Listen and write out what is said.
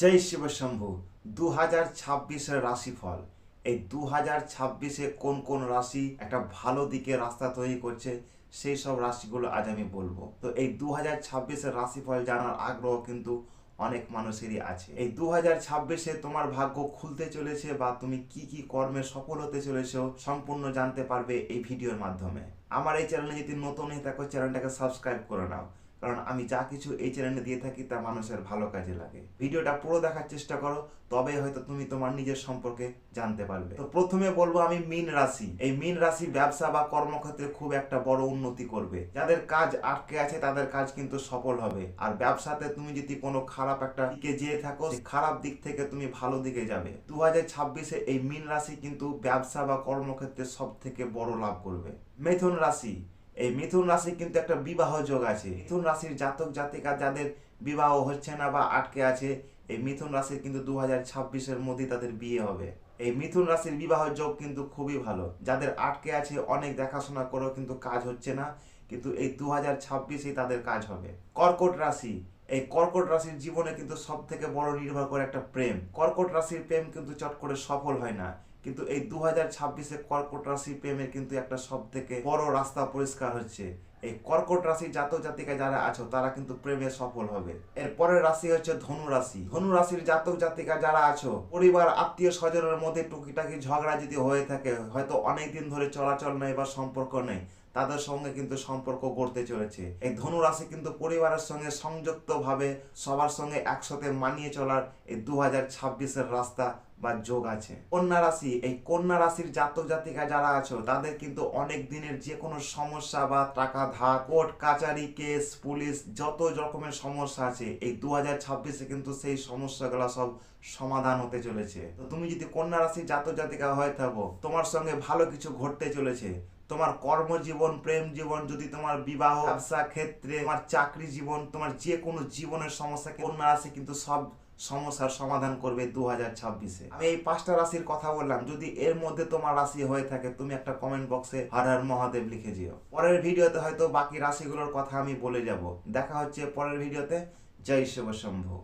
জয় শিব শম্ভু দু হাজার ছাব্বিশের রাশিফল। এই দু হাজার ছাব্বিশে কোন কোন রাশি একটা ভালো দিকে রাস্তা তৈরি করছে, সেই সব রাশিগুলো আজ আমি বলব। তো এই দু হাজার ছাব্বিশের রাশিফল জানার আগ্রহ কিন্তু অনেক মানুষেরই আছে। এই দু হাজার ছাব্বিশে তোমার ভাগ্য খুলতে চলেছে বা তুমি কি কি কর্মে সফল হতে চলেছো সম্পূর্ণ জানতে পারবে এই ভিডিওর মাধ্যমে। আমার এই চ্যানেলে যদি নতুন হয়ে থাকো, চ্যানেলটাকে সাবস্ক্রাইব করে নাও। কারণ আমি যা কিছু এই চ্যানেলে দিয়ে থাকি, তা মানুষের ভালো কাজে লাগে। ভিডিওটা পুরো দেখার চেষ্টা করো, তবে হয়তো তুমি তোমার নিজের সম্পর্কে জানতে পারবে। তো প্রথমে বলব আমি মিন রাশি। এই মিন রাশি ব্যবসা বা কর্মক্ষেত্রে খুব একটা বড় উন্নতি করবে। যাদের কাজ আটকে আছে, তাদের কাজ কিন্তু সফল হবে। আর ব্যবসাতে তুমি যদি কোনো খারাপ একটা দিকে যেয়ে থাকো খারাপ দিক থেকে তুমি ভালো দিকে যাবে। দু হাজার ছাব্বিশে এই মিন রাশি কিন্তু ব্যবসা বা কর্মক্ষেত্রে সব থেকে বড় লাভ করবে। মিথুন রাশি। এই মিথুন রাশি কিন্তু একটা বিবাহ যোগ আছে। মিথুন রাশির জাতক, জাতিকা যাদের বিবাহ হচ্ছে না বা আটকে আছে, এই মিথুন রাশির কিন্তু দু হাজার ছাব্বিশের মধ্যে তাদের বিয়ে হবে। এই মিথুন রাশির বিবাহ যোগ কিন্তু খুবই ভালো। যাদের আটকে আছে, অনেক দেখাশোনা করেও কিন্তু কাজ হচ্ছে না, কিন্তু এই দু হাজার ছাব্বিশেই তাদের কাজ হবে। কর্কট রাশি, এই কর্কট রাশির জীবনে কিন্তু সব থেকে বড় নির্ভর করে একটা প্রেম। কর্কট রাশির প্রেম কিন্তু চট করে সফল হয় না। কিন্তু এই দু হাজার ছাব্বিশে কর্কট রাশি প্রেমের কিন্তু একটা সব থেকে বড় রাস্তা পরিষ্কার হচ্ছে। এই কর্কট রাশি জাতক জাতিকা যারা আছো, তারা কিন্তু প্রেমে সফল হবে। এর পরের রাশি হচ্ছে ধনু রাশি। ধনু রাশির জাতক জাতিকা যারা আছো, পরিবার, আত্মীয় স্বজনের মধ্যে টুকিটাকি ঝগড়া যদি হয়ে থাকে, হয়তো অনেক দিন ধরে চলাচল নেই বা সম্পর্ক নেই, তাদের সঙ্গে কিন্তু সম্পর্ক গড়তে চলেছে। এই ধনু রাশি কিন্তু পরিবারের সঙ্গে সংযুক্ত ভাবে সবার সঙ্গে একসাথে মানিয়ে চলার এই দু হাজার ছাব্বিশের রাস্তা বা যোগ আছে। কন্যা রাশি, এই কন্যা রাশির জাতক জাতিকা যারা আছো, তাদের কিন্তু অনেক দিনের যে কোনো সমস্যা বা টাকা ধার, কোর্ট, কাচারি, কেস, পুলিশ, যত রকমের সমস্যা আছে, এই দু হাজার ছাব্বিশে কিন্তু সেই সমস্যাগুলো সব সমাধান হতে চলেছে। তো তুমি যদি কন্যা রাশির জাতক জাতিকা হয়ে থাকো, তোমার সঙ্গে ভালো কিছু ঘটতে চলেছে, তোমার কর্মজীবন, প্রেম জীবন, যদি তোমার বিবাহ, ব্যবসা ক্ষেত্রে, তোমার চাকরি জীবন, তোমার যে কোনো জীবনের সমস্যা কন্যা রাশি কিন্তু সব সমস্যার সমাধান করবে দু হাজার ছাব্বিশে। আমি এই পাঁচটা রাশির কথা বললাম যদি এর মধ্যে তোমার রাশি হয়ে থাকে তুমি একটা কমেন্ট বক্সে হর হর মহাদেব লিখে দিও পরের ভিডিওতে হয়তো বাকি রাশিগুলোর কথা আমি বলে যাব। দেখা হচ্ছে পরের ভিডিওতে। জয় শিব শম্ভু।